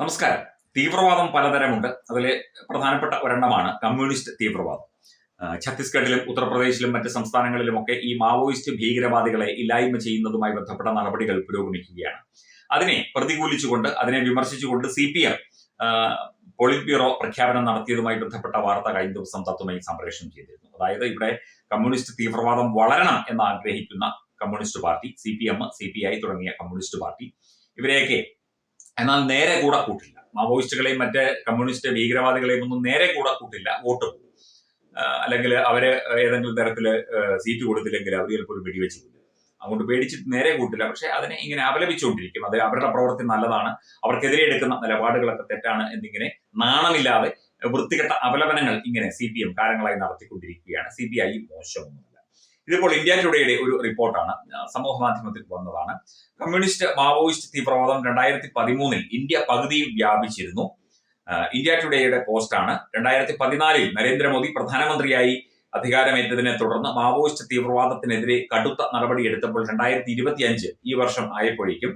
നമസ്കാരം. തീവ്രവാദം പലതരമുണ്ട്. അതിലെ പ്രധാനപ്പെട്ട ഒരെണ്ണമാണ് കമ്മ്യൂണിസ്റ്റ് തീവ്രവാദം. ഛത്തീസ്ഗഡിലും ഉത്തർപ്രദേശിലും മറ്റ് സംസ്ഥാനങ്ങളിലുമൊക്കെ ഈ മാവോയിസ്റ്റ് ഭീകരവാദികളെ ഇല്ലായ്മ ചെയ്യുന്നതുമായി ബന്ധപ്പെട്ട നടപടികൾ പുരോഗമിക്കുകയാണ്. അതിനെ പ്രതികൂലിച്ചുകൊണ്ട് അതിനെ വിമർശിച്ചുകൊണ്ട് C P M polit bureau പ്രഖ്യാപനം നടത്തിയതുമായി ബന്ധപ്പെട്ട വാർത്ത കഴിഞ്ഞ ദിവസം തത്വമായി സംപ്രേഷണം ചെയ്തിരുന്നു. അതായത് ഇവിടെ കമ്മ്യൂണിസ്റ്റ് തീവ്രവാദം വളരണം എന്ന് ആഗ്രഹിക്കുന്ന communist party C P M C P I തുടങ്ങിയ കമ്മ്യൂണിസ്റ്റ് പാർട്ടി ഇവരെയൊക്കെ എന്നാൽ നേരെ കൂടെ കൂട്ടില്ല. മാവോയിസ്റ്റുകളെയും മറ്റ് കമ്മ്യൂണിസ്റ്റ് ഭീകരവാദികളെയും ഒന്നും നേരെ കൂടെ കൂട്ടില്ല. വോട്ട് അല്ലെങ്കിൽ അവരെ ഏതെങ്കിലും തരത്തിൽ സീറ്റ് കൊടുത്തില്ലെങ്കിൽ അവർ ചിലപ്പോൾ ഒരു വെടിവെച്ച് അതുകൊണ്ട് പേടിച്ചിട്ട് നേരെ കൂട്ടില്ല. പക്ഷെ അതിനെ ഇങ്ങനെ അപലപിച്ചുകൊണ്ടിരിക്കും. അത് അവരുടെ പ്രവൃത്തി നല്ലതാണ്. അവർക്കെതിരെ എടുക്കുന്ന നിലപാടുകളൊക്കെ തെറ്റാണ് എന്നിങ്ങനെ നാണമില്ലാതെ വൃത്തികെട്ട അപലപനങ്ങൾ ഇങ്ങനെ സി പി എം കാലങ്ങളായി നടത്തിക്കൊണ്ടിരിക്കുകയാണ്. സി പി ഐ മോശമൊന്നുമല്ല ഇതിപ്പോൾ ഇന്ത്യ ടുഡേയുടെ ഒരു റിപ്പോർട്ടാണ്. സമൂഹ മാധ്യമത്തിൽ വന്നതാണ്. കമ്മ്യൂണിസ്റ്റ് മാവോയിസ്റ്റ് തീവ്രവാദം രണ്ടായിരത്തി പതിമൂന്നിൽ ഇന്ത്യ പകുതിയിൽ വ്യാപിച്ചിരുന്നു. ഇന്ത്യ ടുഡേയുടെ പോസ്റ്റാണ്. രണ്ടായിരത്തി പതിനാലിൽ നരേന്ദ്രമോദി പ്രധാനമന്ത്രിയായി അധികാരമേറ്റതിനെ തുടർന്ന് മാവോയിസ്റ്റ് തീവ്രവാദത്തിനെതിരെ കടുത്ത നടപടിയെടുത്തപ്പോൾ രണ്ടായിരത്തി ഇരുപത്തി അഞ്ച് ഈ വർഷം ആയപ്പോഴേക്കും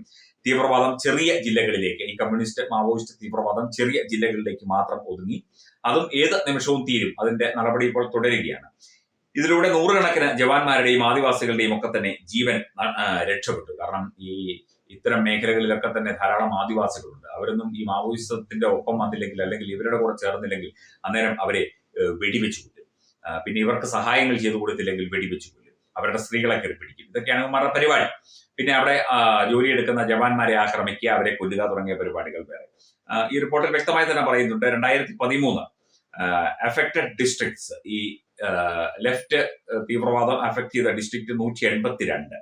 തീവ്രവാദം ചെറിയ ജില്ലകളിലേക്ക് ഈ കമ്മ്യൂണിസ്റ്റ് മാവോയിസ്റ്റ് തീവ്രവാദം ചെറിയ ജില്ലകളിലേക്ക് മാത്രം ഒതുങ്ങി. അതും ഏത് നിമിഷവും തീരും. അതിന്റെ നടപടി ഇപ്പോൾ തുടരുകയാണ്. ഇതിലൂടെ നൂറുകണക്കിന് ജവാന്മാരുടെയും ആദിവാസികളുടെയും ഒക്കെ തന്നെ ജീവൻ രക്ഷപ്പെട്ടു. കാരണം ഈ ഇത്തരം മേഖലകളിലൊക്കെ തന്നെ ധാരാളം ആദിവാസികളുണ്ട്. അവരൊന്നും ഈ മാവോയിസത്തിന്റെ ഒപ്പം വന്നില്ലെങ്കിൽ അല്ലെങ്കിൽ ഇവരുടെ കൂടെ ചേർന്നില്ലെങ്കിൽ അന്നേരം അവരെ വെടിവെച്ചു കൊല്ലും പിന്നെ ഇവർക്ക് സഹായങ്ങൾ ചെയ്തു കൊടുത്തില്ലെങ്കിൽ വെടിവെച്ചു കൊല്ലും അവരുടെ സ്ത്രീകളെ കയറി ഇതൊക്കെയാണ് മറ പരിപാടി. പിന്നെ അവിടെ ജോലിയെടുക്കുന്ന ജവാന്മാരെ ആക്രമിക്കുക അവരെ കൊല്ലുക തുടങ്ങിയ പരിപാടികൾ വേറെ. ഈ റിപ്പോർട്ടിൽ വ്യക്തമായി തന്നെ പറയുന്നുണ്ട് രണ്ടായിരത്തി പതിമൂന്ന് അഫക്റ്റഡ് ഡിസ്ട്രിക്ട്സ് ഈ ലെഫ്റ്റ് തീവ്രവാദം അഫക്ട് ചെയ്ത ഡിസ്ട്രിക്ട് നൂറ്റി എൺപത്തിരണ്ട്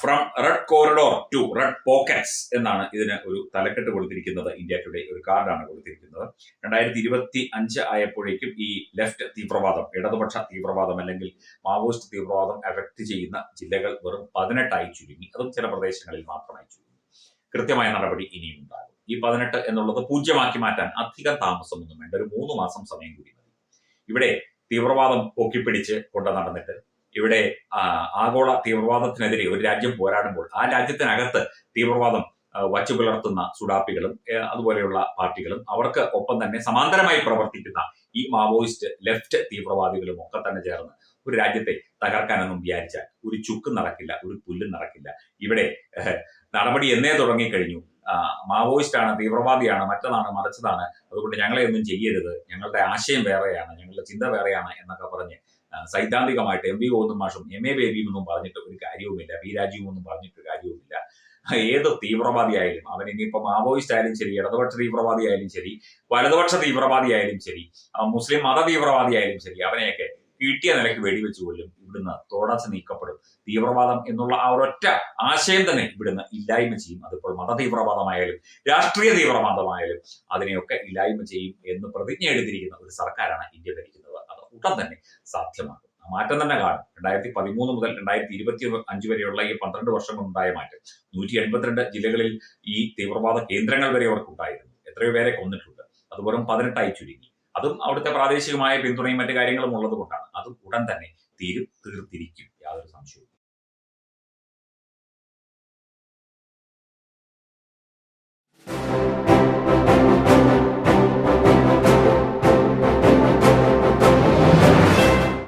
from red corridor to red pockets എന്നാണ് ഇതിന് ഒരു തലക്കെട്ട് കൊടുത്തിരിക്കുന്നത്. ഇന്ത്യ ടുഡേ ഒരു കാർഡാണ് കൊടുത്തിരിക്കുന്നത്. രണ്ടായിരത്തി ഇരുപത്തി അഞ്ച് ആയപ്പോഴേക്കും ഈ ലെഫ്റ്റ് തീവ്രവാദം ഇടതുപക്ഷ തീവ്രവാദം അല്ലെങ്കിൽ മാവോയിസ്റ്റ് തീവ്രവാദം അഫക്ട് ചെയ്യുന്ന ജില്ലകൾ വെറും പതിനെട്ടായി ചുരുങ്ങി. അതും ചില പ്രദേശങ്ങളിൽ മാത്രമായി ചുരുങ്ങി. കൃത്യമായ നടപടി ഇനിയും ഉണ്ടാകും. ഈ പതിനെട്ട് എന്നുള്ളത് പൂജ്യമാക്കി മാറ്റാൻ അധികം താമസമൊന്നും വേണ്ട. ഒരു മൂന്ന് മാസം സമയം കൂടി മതി. ഇവിടെ തീവ്രവാദം പൊക്കിപ്പിടിച്ച് കൊണ്ട് നടന്നിട്ട് ഇവിടെ ആഗോള തീവ്രവാദത്തിനെതിരെ ഒരു രാജ്യം പോരാടുമ്പോൾ ആ രാജ്യത്തിനകത്ത് തീവ്രവാദം വച്ചു പുലർത്തുന്ന സുഡാപ്പികളും അതുപോലെയുള്ള പാർട്ടികളും അവർക്ക് ഒപ്പം തന്നെ സമാന്തരമായി പ്രവർത്തിക്കുന്ന ഈ മാവോയിസ്റ്റ് ലെഫ്റ്റ് തീവ്രവാദികളും ഒക്കെ തന്നെ ചേർന്ന് ഒരു രാജ്യത്തെ തകർക്കാനൊന്നും വിചാരിച്ചാൽ ഒരു ചുക്കും നടക്കില്ല ഒരു പുല്ലും നടക്കില്ല. ഇവിടെ നടപടി എന്നേ തുടങ്ങിക്കഴിഞ്ഞു. മാവോയിസ്റ്റ് ആണ് തീവ്രവാദിയാണ് മറ്റതാണ് മറിച്ചതാണ് അതുകൊണ്ട് ഞങ്ങളെ ഒന്നും ചെയ്യരുത്. ഞങ്ങളുടെ ആശയം വേറെയാണ് ഞങ്ങളുടെ ചിന്ത വേറെയാണ് എന്നൊക്കെ പറഞ്ഞ് സൈദ്ധാന്തികമായിട്ട് എം വി ഗോവിന്ദ മാഷും എം എ ബേബിയും ഒന്നും പറഞ്ഞിട്ട് ഒരു കാര്യവുമില്ല. പി രാജീവും ഒന്നും പറഞ്ഞിട്ട് കാര്യവുമില്ല. ഏത് തീവ്രവാദിയായാലും അവൻ ഇനിയിപ്പോ മാവോയിസ്റ്റ് ആയാലും ശരി ഇടതുപക്ഷ തീവ്രവാദി ആയാലും ശരി വലതുപക്ഷ തീവ്രവാദി ആയാലും ശരി മുസ്ലിം മത തീവ്രവാദി ആയാലും ശരി അവനെയൊക്കെ കിട്ടിയ നിലയ്ക്ക് വെടിവെച്ച് കൊല്ലും. ഇവിടുന്ന് തുടച്ച് നീക്കപ്പെടും. തീവ്രവാദം എന്നുള്ള ആ ഒരൊറ്റ ആശയം തന്നെ ഇവിടുന്ന് ഇല്ലായ്മ ചെയ്യും. അതിപ്പോൾ മത തീവ്രവാദമായാലും രാഷ്ട്രീയ തീവ്രവാദമായാലും അതിനെയൊക്കെ ഇല്ലായ്മ ചെയ്യും എന്ന് പ്രതിജ്ഞ എടുത്തിരിക്കുന്ന ഒരു സർക്കാരാണ് ഇന്ത്യ ഭരിക്കുന്നത്. അത് ഉടൻ തന്നെ സാധ്യമാകും. മാറ്റം തന്നെ കാണും. രണ്ടായിരത്തി പതിമൂന്ന് മുതൽ രണ്ടായിരത്തി ഇരുപത്തി അഞ്ച് വരെയുള്ള ഈ പന്ത്രണ്ട് വർഷങ്ങളുണ്ടായ മാറ്റം. നൂറ്റി എൺപത്തിരണ്ട് ജില്ലകളിൽ ഈ തീവ്രവാദ കേന്ദ്രങ്ങൾ വരെ അവർക്ക് ഉണ്ടായിരുന്നു എത്രയോ പേരെ കൊന്നിട്ടുണ്ട്. അതുപോലെ പതിനെട്ടായി ചുരുങ്ങി. അതും അവിടുത്തെ പ്രാദേശികമായ പിന്തുണയും മറ്റു കാര്യങ്ങളും ഉള്ളത് കൊണ്ടാണ് അതും ഉടൻ തന്നെ തീരും തീർത്തിരിക്കും. യാതൊരു സംശയവും